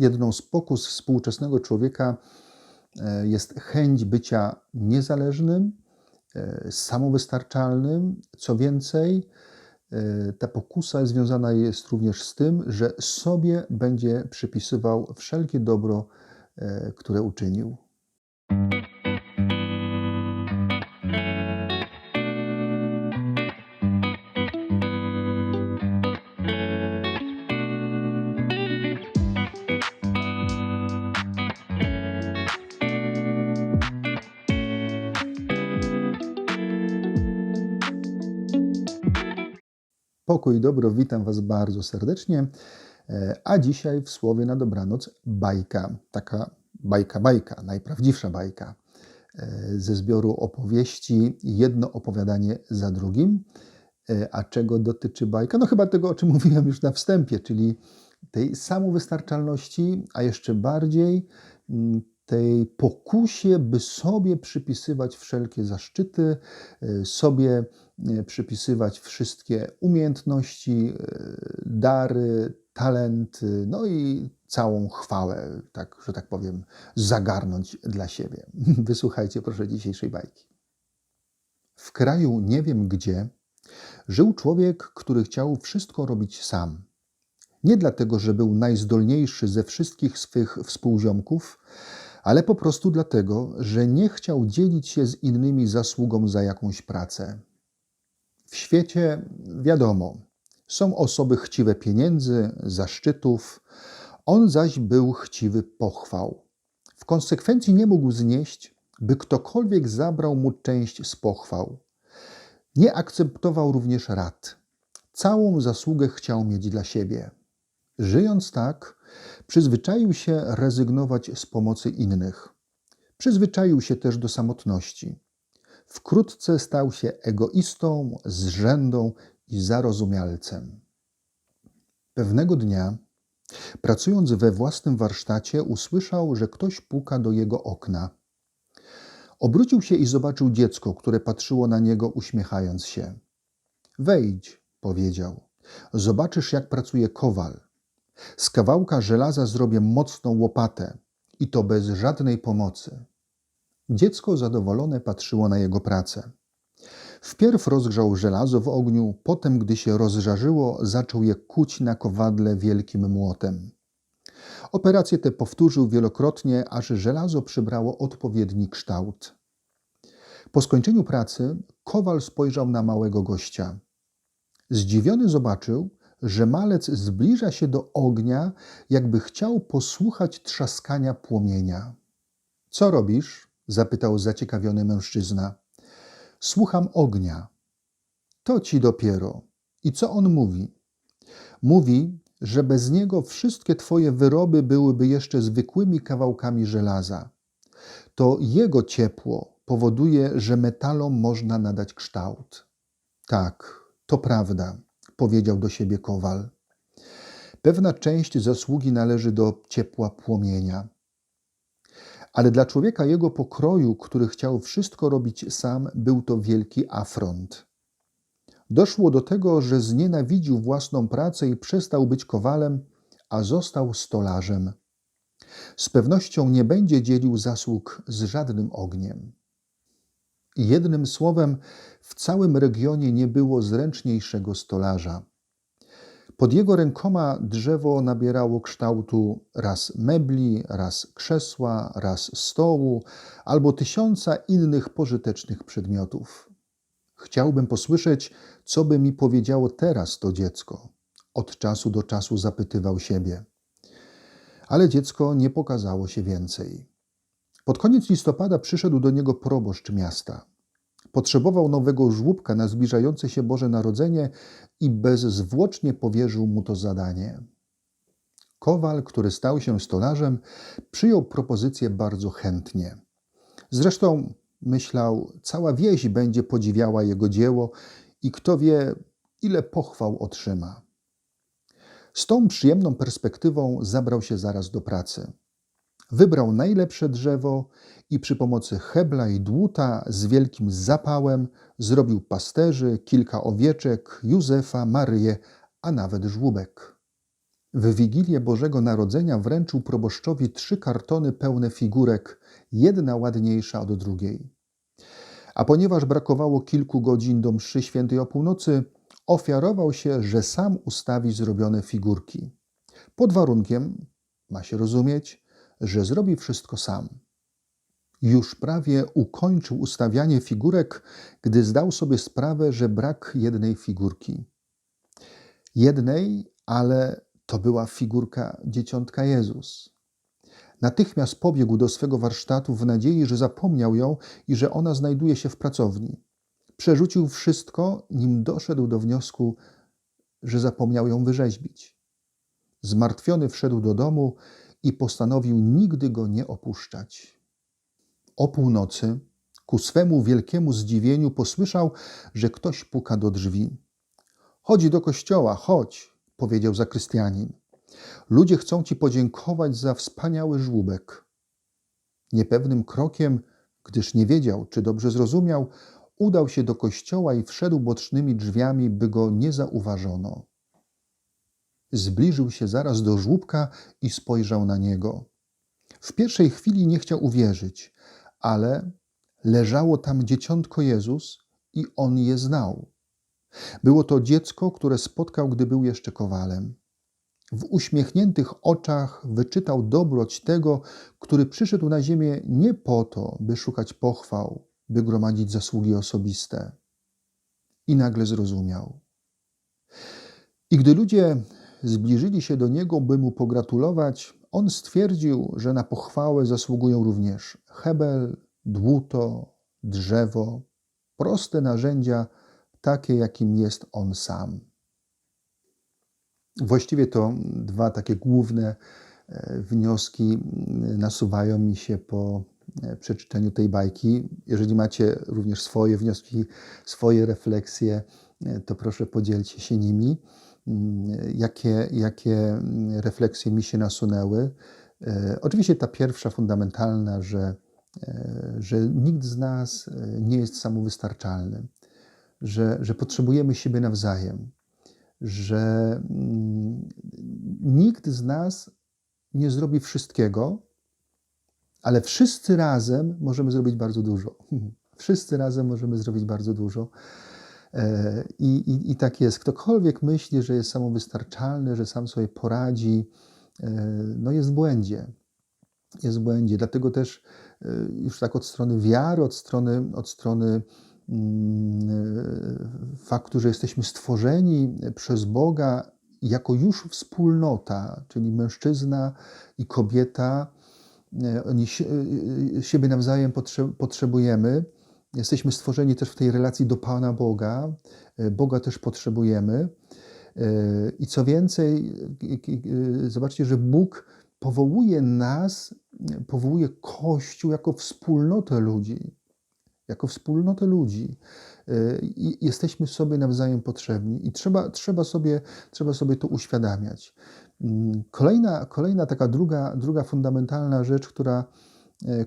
Jedną z pokus współczesnego człowieka e, jest chęć bycia niezależnym, e, samowystarczalnym. Co więcej, e, ta pokusa związana jest również z tym, że sobie będzie przypisywał wszelkie dobro, które uczynił. Pokój i dobro, witam Was bardzo serdecznie. E, a dzisiaj w słowie na dobranoc bajka, taka bajka, bajka, najprawdziwsza bajka e, ze zbioru opowieści, jedno opowiadanie za drugim. E, a czego dotyczy bajka? No chyba tego, o czym mówiłem już na wstępie, czyli tej samowystarczalności, a jeszcze bardziej mm, tej pokusie, by sobie przypisywać wszelkie zaszczyty, sobie E, przypisywać wszystkie umiejętności, e, dary, talenty, no i całą chwałę, tak, że tak powiem, zagarnąć dla siebie. Wysłuchajcie proszę dzisiejszej bajki. W kraju nie wiem gdzie żył człowiek, który chciał wszystko robić sam. Nie dlatego, że był najzdolniejszy ze wszystkich swych współziomków, ale po prostu dlatego, że nie chciał dzielić się z innymi zasługą za jakąś pracę. W świecie wiadomo, są osoby chciwe pieniędzy, zaszczytów, on zaś był chciwy pochwał. W konsekwencji nie mógł znieść, by ktokolwiek zabrał mu część z pochwał. Nie akceptował również rad. Całą zasługę chciał mieć dla siebie. Żyjąc tak, przyzwyczaił się rezygnować z pomocy innych. Przyzwyczaił się też do samotności. Wkrótce stał się egoistą, zrzędą i zarozumialcem. Pewnego dnia, pracując we własnym warsztacie, usłyszał, że ktoś puka do jego okna. Obrócił się i zobaczył dziecko, które patrzyło na niego, uśmiechając się. Wejdź, powiedział. Zobaczysz, jak pracuje kowal. Z kawałka żelaza zrobię mocną łopatę i to bez żadnej pomocy. Dziecko zadowolone patrzyło na jego pracę. Wpierw rozgrzał żelazo w ogniu, potem, gdy się rozżarzyło, zaczął je kuć na kowadle wielkim młotem. Operację tę powtórzył wielokrotnie, aż żelazo przybrało odpowiedni kształt. Po skończeniu pracy kowal spojrzał na małego gościa. Zdziwiony zobaczył, że malec zbliża się do ognia, jakby chciał posłuchać trzaskania płomienia. Co robisz? zapytał zaciekawiony mężczyzna. Słucham ognia. To ci dopiero. I co on mówi? Mówi, że bez niego wszystkie twoje wyroby byłyby jeszcze zwykłymi kawałkami żelaza. To jego ciepło powoduje, że metalom można nadać kształt. Tak, to prawda, powiedział do siebie kowal. Pewna część zasługi należy do ciepła płomienia. Ale dla człowieka jego pokroju, który chciał wszystko robić sam, był to wielki afront. Doszło do tego, że znienawidził własną pracę i przestał być kowalem, a został stolarzem. Z pewnością nie będzie dzielił zasług z żadnym ogniem. Jednym słowem, w całym regionie nie było zręczniejszego stolarza. Pod jego rękoma drzewo nabierało kształtu raz mebli, raz krzesła, raz stołu albo tysiąca innych pożytecznych przedmiotów. Chciałbym posłyszeć, co by mi powiedziało teraz to dziecko. Od czasu do czasu zapytywał siebie. Ale dziecko nie pokazało się więcej. Pod koniec listopada przyszedł do niego proboszcz miasta. Potrzebował nowego żłóbka na zbliżające się Boże Narodzenie i bezzwłocznie powierzył mu to zadanie. Kowal, który stał się stolarzem, przyjął propozycję bardzo chętnie. Zresztą, myślał, cała wieś będzie podziwiała jego dzieło i kto wie, ile pochwał otrzyma. Z tą przyjemną perspektywą zabrał się zaraz do pracy. Wybrał najlepsze drzewo i przy pomocy hebla i dłuta z wielkim zapałem zrobił pasterzy, kilka owieczek, Józefa, Maryję, a nawet żłóbek. w Wigilię Bożego Narodzenia wręczył proboszczowi trzy kartony pełne figurek, jedna ładniejsza od drugiej. A ponieważ brakowało kilku godzin do mszy świętej o północy, ofiarował się, że sam ustawi zrobione figurki. Pod warunkiem, ma się rozumieć, że zrobi wszystko sam. Już prawie ukończył ustawianie figurek, gdy zdał sobie sprawę, że brak jednej figurki. Jednej, ale to była figurka dzieciątka Jezus. Natychmiast pobiegł do swego warsztatu w nadziei, że zapomniał ją i że ona znajduje się w pracowni. Przerzucił wszystko, nim doszedł do wniosku, że zapomniał ją wyrzeźbić. Zmartwiony wszedł do domu i postanowił nigdy go nie opuszczać. O północy, ku swemu wielkiemu zdziwieniu, posłyszał, że ktoś puka do drzwi. Chodź do kościoła, chodź, powiedział zakrystianin. Ludzie chcą ci podziękować za wspaniały żłóbek. Niepewnym krokiem, gdyż nie wiedział, czy dobrze zrozumiał, udał się do kościoła i wszedł bocznymi drzwiami, by go nie zauważono. Zbliżył się zaraz do żłóbka i spojrzał na niego. W pierwszej chwili nie chciał uwierzyć, ale leżało tam dzieciątko Jezus i on je znał. Było to dziecko, które spotkał, gdy był jeszcze kowalem. W uśmiechniętych oczach wyczytał dobroć tego, który przyszedł na ziemię nie po to, by szukać pochwał, by gromadzić zasługi osobiste. I nagle zrozumiał. I gdy ludzie zbliżyli się do niego, by mu pogratulować, on stwierdził, że na pochwałę zasługują również hebel, dłuto, drzewo, proste narzędzia, takie jakim jest on sam. Właściwie to dwa takie główne e, wnioski nasuwają mi się po e, przeczytaniu tej bajki. Jeżeli macie również swoje wnioski, swoje refleksje, e, to proszę podzielcie się nimi. Jakie, jakie refleksje mi się nasunęły? Oczywiście ta pierwsza fundamentalna, że, że nikt z nas nie jest samowystarczalny, że, że potrzebujemy siebie nawzajem że mm, nikt z nas nie zrobi wszystkiego, ale wszyscy razem możemy zrobić bardzo dużo. Wszyscy razem możemy zrobić bardzo dużo. E, I, i, I tak jest. Ktokolwiek myśli, że jest samowystarczalny, że sam sobie poradzi, e, no jest w błędzie. Jest w błędzie. Dlatego też e, już tak od strony wiary, od strony, od strony Mm, faktu, że jesteśmy stworzeni przez Boga jako już wspólnota, czyli mężczyzna i kobieta, oni siebie nawzajem potrzebujemy. Jesteśmy stworzeni też w tej relacji do Pana Boga. E, Boga też potrzebujemy. I co więcej, zobaczcie, że Bóg powołuje nas, powołuje Kościół jako wspólnotę ludzi jako wspólnotę ludzi. Y, I jesteśmy sobie nawzajem potrzebni i trzeba, trzeba, sobie, trzeba sobie to uświadamiać. Mm, kolejna, kolejna taka druga, druga fundamentalna rzecz, która,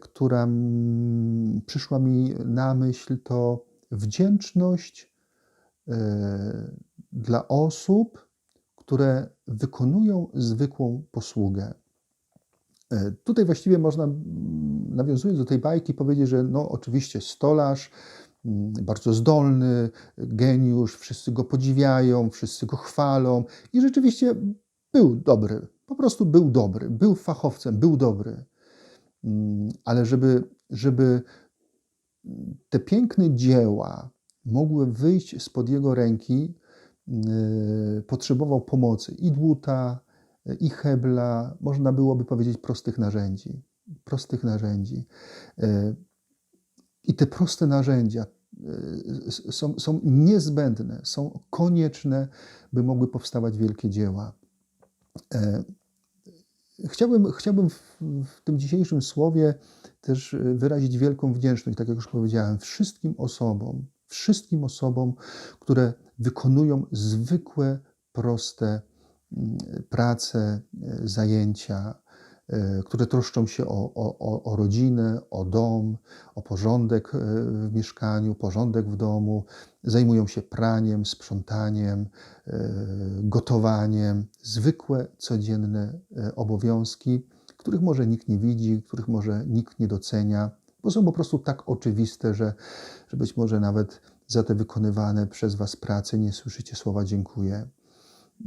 która mm, przyszła mi na myśl, to wdzięczność y, dla osób, które wykonują zwykłą posługę. E, tutaj właściwie można, nawiązując do tej bajki, powiedzieć, że no oczywiście stolarz, bardzo zdolny, geniusz, wszyscy go podziwiają, wszyscy go chwalą i rzeczywiście był dobry, po prostu był dobry, był fachowcem, był dobry. Ale żeby, żeby te piękne dzieła mogły wyjść spod jego ręki, potrzebował pomocy i dłuta, i hebla, można byłoby powiedzieć prostych narzędzi. Prostych narzędzi. E, I te proste narzędzia są, są niezbędne, są konieczne, by mogły powstawać wielkie dzieła. E, chciałbym, chciałbym w, w tym dzisiejszym słowie też wyrazić wielką wdzięczność, tak jak już powiedziałem, wszystkim osobom, wszystkim osobom, które wykonują zwykłe, proste prace, zajęcia, e, które troszczą się o, o, o, rodzinę, o dom, o porządek e, w mieszkaniu, porządek w domu, zajmują się praniem, sprzątaniem, e, gotowaniem, zwykłe, codzienne e, obowiązki, których może nikt nie widzi, których może nikt nie docenia, bo są po prostu tak oczywiste, że, że być może nawet za te wykonywane przez Was prace nie słyszycie słowa dziękuję.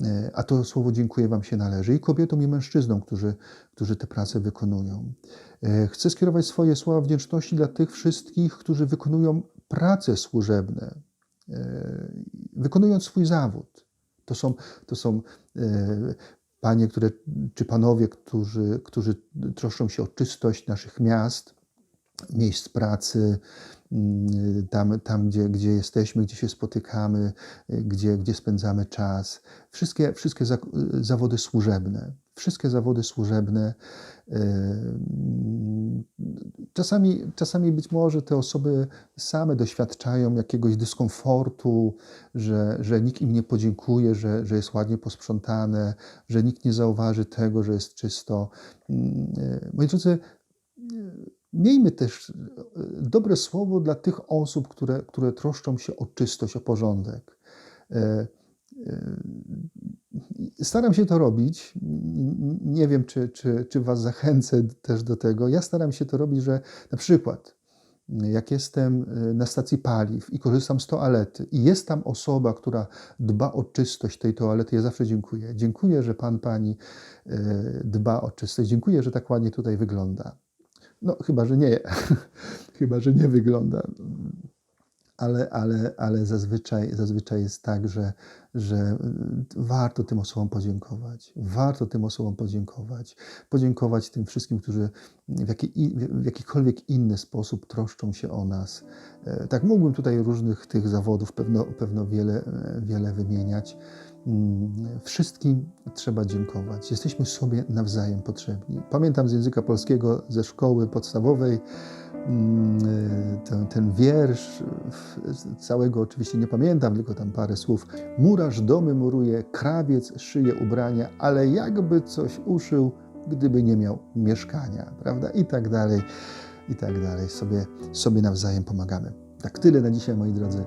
E, A to słowo dziękuję Wam się należy i kobietom, i mężczyznom, którzy, którzy te prace wykonują. E, Chcę skierować swoje słowa wdzięczności dla tych wszystkich, którzy wykonują prace służebne, e, wykonując swój zawód. To są, to są panie, które, czy panowie, którzy, którzy troszczą się o czystość naszych miast, miejsc pracy, mm, tam, tam gdzie, gdzie jesteśmy, gdzie się spotykamy, gdzie, gdzie spędzamy czas. Wszystkie, wszystkie za, zawody służebne. Wszystkie zawody służebne. Czasami, czasami być może te osoby same doświadczają jakiegoś dyskomfortu, że, że nikt im nie podziękuje, że, że jest ładnie posprzątane, że nikt nie zauważy tego, że jest czysto. Mm, y, Moi drodzy, Miejmy też e, dobre słowo dla tych osób, które, które troszczą się o czystość, o porządek. E, e, Staram się to robić. Nie wiem, czy, czy, czy Was zachęcę też do tego. Ja staram się to robić, że na przykład, jak jestem na stacji paliw i korzystam z toalety, i jest tam osoba, która dba o czystość tej toalety, ja zawsze dziękuję. Dziękuję, że Pan, Pani dba o czystość. Dziękuję, że tak ładnie tutaj wygląda. No, chyba, że nie. chyba, że nie wygląda. Ale, ale, ale zazwyczaj, zazwyczaj jest tak, że, że warto tym osobom podziękować. Warto tym osobom podziękować. Podziękować tym wszystkim, którzy w, jaki, w jakikolwiek inny sposób troszczą się o nas. E, Tak, mógłbym tutaj różnych tych zawodów pewno, pewno wiele, wiele wymieniać. Mm, Wszystkim trzeba dziękować. Jesteśmy sobie nawzajem potrzebni. Pamiętam z języka polskiego ze szkoły podstawowej mm, ten, ten wiersz, całego oczywiście nie pamiętam, tylko tam parę słów. Murarz domy muruje, krawiec szyje ubrania, ale jakby coś uszył, gdyby nie miał mieszkania, prawda? I tak dalej, i tak dalej. Sobie, sobie nawzajem pomagamy. Tak, tyle na dzisiaj, moi drodzy.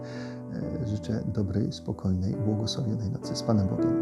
E, Życzę dobrej, spokojnej, błogosławionej nocy z Panem Bogiem.